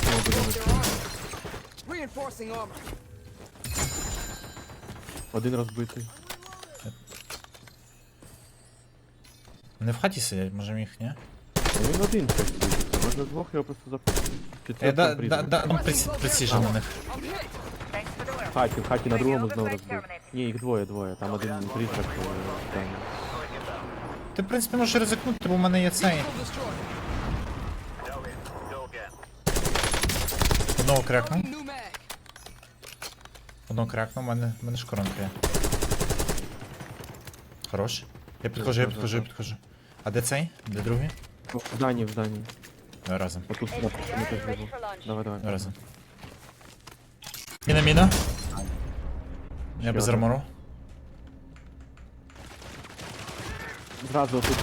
будинку. Reinforcing. Один розбитий. Вони в хаті сидять, може їх, ні? Він один бити. Можна двох його просто запустити. Е, да, да, да, ну, прecision на них. В хаті, в хаті на другому знову розбив. Ні, їх двоє, двоє. Там один призрак. е, Там. Ти, в принципі, можеш ризикнути, бо в мене є цей. Одного mag. Одного крякнув, у мене, в мене ж коронка є. Хорош. Я підходжу, я підходжу, я підходжу. А де цей? Де другий? В зданні, в зданні. Давай разом. Отут на ми теж живу. Давай, давай. Давай разом. Міна, міна. Я без одна. армору. Зразу тут.